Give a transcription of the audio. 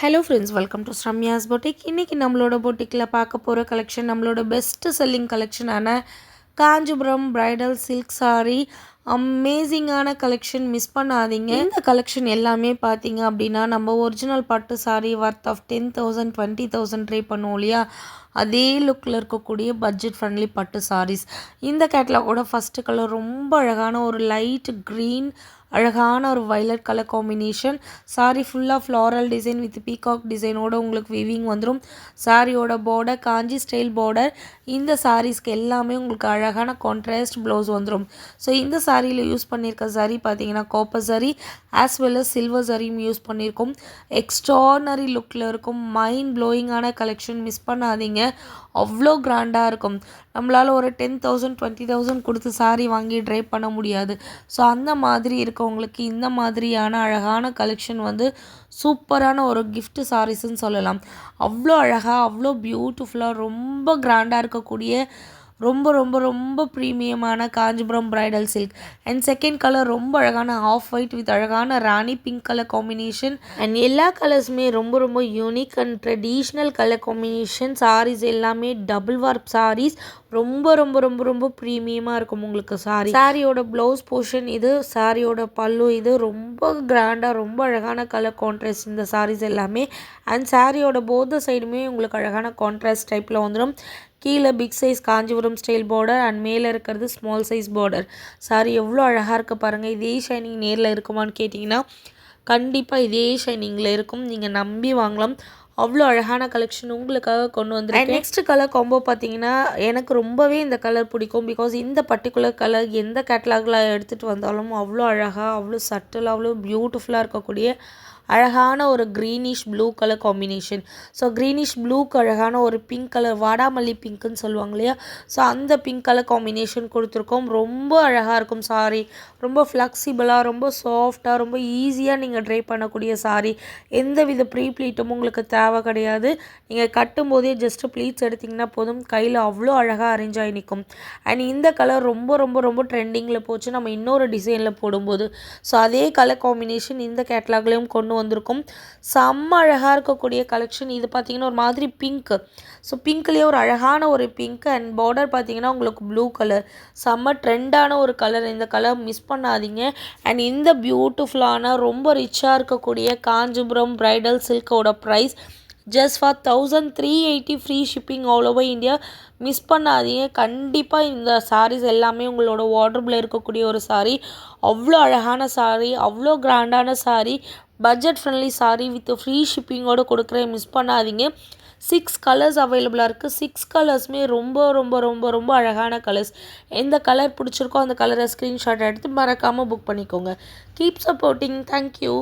Hello friends welcome to Sramya's boutique இன்றைக்கி நம்மளோட பொட்டிக்கில் பார்க்க போகிற கலெக்ஷன் நம்மளோட பெஸ்ட்டு செல்லிங் கலெக்ஷனான காஞ்சிபுரம் பிரைடல் சில்க் சாரீ அமேசிங்கான கலெக்ஷன் மிஸ் பண்ணாதீங்க. இந்த கலெக்ஷன் எல்லாமே பார்த்தீங்க அப்படின்னா நம்ம ஒரிஜினல் பட்டு saree worth of ten thousand twenty thousand try பண்ணுவோம் இல்லையா? அதே லுக்கில் இருக்கக்கூடிய பட்ஜெட் ஃப்ரெண்ட்லி பட்டு சாரீஸ் இந்த கேட்லாகோட ஃபஸ்ட்டு கலர் ரொம்ப அழகான ஒரு லைட் க்ரீன் அழகான ஒரு வைலட் கலர் காம்பினேஷன் சாரி ஃபுல்லாக ஃப்ளாரல் டிசைன் வித் பீகாக் டிசைனோட உங்களுக்கு விவிங் வந்துடும் சாரியோட பார்டர் காஞ்சி ஸ்டைல் பார்டர் இந்த சாரீஸ்க்கு எல்லாமே உங்களுக்கு அழகான கான்ட்ராஸ்ட் ப்ளவுஸ் வந்துடும் ஸோ இந்த சாரியில் யூஸ் பண்ணியிருக்க சாரி பார்த்தீங்கன்னா copper saree as well as silver சாரியும் யூஸ் பண்ணியிருக்கோம் எக்ஸ்ட்ரானரி லுக்கில் இருக்கும். மைண்ட் ப்ளோயிங்கான கலெக்ஷன் மிஸ் பண்ணாதீங்க. அவ்வளோ கிராண்டாக இருக்கும். நம்மளால் ஒரு டென் தௌசண்ட் டுவெண்ட்டி தௌசண்ட் கொடுத்து சாரீ வாங்கி ட்ரை பண்ண முடியாது. ஸோ அந்த மாதிரி இருக்கும் இருக்கவங்களுக்கு இந்த மாதிரியான அழகான கலெக்ஷன் வந்து சூப்பரான ஒரு கிஃப்ட் சாரீஸ்ன்னு சொல்லலாம். அவ்வளோ அழகாக அவ்வளோ பியூட்டிஃபுல்லாக ரொம்ப கிராண்டாக இருக்கக்கூடிய ரொம்ப ரொம்ப ரொம்ப ப்ரீமியமான Kanchipuram bridal silk and second colour ரொம்ப அழகான ஆஃப் ஒயிட் வித் அழகான rani pink colour combination and எல்லா கலர்ஸுமே ரொம்ப ரொம்ப unique and traditional colour combination sarees எல்லாமே டபுள் வார்ப் சாரீஸ் ரொம்ப ரொம்ப ரொம்ப ரொம்ப ப்ரீமியமாக இருக்கும் உங்களுக்கு சாரி சாரியோட ப்ளவுஸ் போர்ஷன் இது சாரியோட பல்லு இது ரொம்ப கிராண்டாக ரொம்ப அழகான கலர் கான்ட்ராஸ்ட் இந்த சாரீஸ் எல்லாமே. அண்ட் சாரியோட போத சைடுமே உங்களுக்கு அழகான கான்ட்ராஸ்ட் டைப்பில் வந்துடும் கீழே big size Kanchipuram style border and மேலே இருக்கிறது ஸ்மால் சைஸ் பார்டர் சாரி எவ்வளோ அழகாக இருக்க பாருங்கள் இதே ஷைனிங் நேரில் இருக்குமான்னு கேட்டிங்கன்னா கண்டிப்பாக இதே ஷைனிங்கில் இருக்கும். நீங்கள் நம்பி வாங்கலாம். அவ்வளோ அழகான கலெக்ஷன் உங்களுக்காக கொண்டு வந்துருக்கேன். நெக்ஸ்ட் கலர் காம்போ பார்த்தீங்கன்னா எனக்கு ரொம்பவே இந்த கலர் பிடிக்கும். பிகாஸ் இந்த பர்டிகுலர் கலர் எந்த கேட்டலாகில் எடுத்துகிட்டு வந்தாலும் அவ்வளோ அழகாக அவ்வளோ சட்டில் அவ்வளோ பியூட்டிஃபுல்லாக இருக்கக்கூடிய அழகான ஒரு greenish blue colour combination so greenish ப்ளூக்கு அழகான ஒரு பிங்க் கலர் வாடாமல்லி பிங்க்குன்னு சொல்லுவாங்க இல்லையா? ஸோ அந்த பிங்க் கலர் காம்பினேஷன் கொடுத்துருக்கோம். ரொம்ப அழகாக இருக்கும் சாரி ரொம்ப ஃப்ளெக்சிபிளாக ரொம்ப சாஃப்டாக ரொம்ப ஈஸியாக நீங்கள் ட்ரை பண்ணக்கூடிய சாரி எந்த வித ப்ரீ ப்ளீட்டும் உங்களுக்கு தேவை கிடையாது. நீங்கள் கட்டும் போதே ஜஸ்ட்டு ப்ளீட்ஸ் எடுத்திங்கன்னா போதும். கையில் அவ்வளோ அழகாக அரேஞ்ச் ஆகி நிற்கும். அண்ட் இந்த கலர் ரொம்ப ரொம்ப ரொம்ப ட்ரெண்டிங்கில் போச்சு. நம்ம இன்னொரு டிசைனில் போடும்போது. ஸோ அதே கலர் காம்பினேஷன் இந்த கேட்லாக்லேயும் கொண்டு வந்திருக்கும். செம்ம அழகாக இருக்கக்கூடிய கலெக்ஷன் இது பார்த்திங்கன்னா ஒரு மாதிரி பிங்க்கு ஸோ பிங்க்லேயே ஒரு அழகான ஒரு பிங்க் அண்ட் பார்டர் பார்த்திங்கன்னா உங்களுக்கு ப்ளூ கலர் செம்ம ட்ரெண்டான ஒரு கலர் இந்த கலர் மிஸ் பண்ணாதீங்க. அண்ட் இந்த பியூட்டிஃபுல்லான ரொம்ப ரிச்சாக இருக்கக்கூடிய Kanchipuram bridal சில்கோட price just for thousand three eighty free shipping all over India miss பண்ணாதீங்க. கண்டிப்பாக இந்த சாரீஸ் எல்லாமே உங்களோட வாட்ரூப்பில் இருக்கக்கூடிய ஒரு சாரீ அவ்வளோ அழகான சாரீ அவ்வளோ கிராண்டான sari budget friendly sari with free ஷிப்பிங்கோடு கொடுக்குறேன். மிஸ் பண்ணாதீங்க. சிக்ஸ் கலர்ஸ் அவைலபிளாக இருக்குது சிக்ஸ் கலர்ஸுமே ரொம்ப ரொம்ப ரொம்ப ரொம்ப அழகான கலர்ஸ் எந்த கலர் பிடிச்சிருக்கோ அந்த கலரை ஸ்க்ரீன்ஷாட் எடுத்து மறக்காமல் புக் பண்ணிக்கோங்க. Keep supporting thank you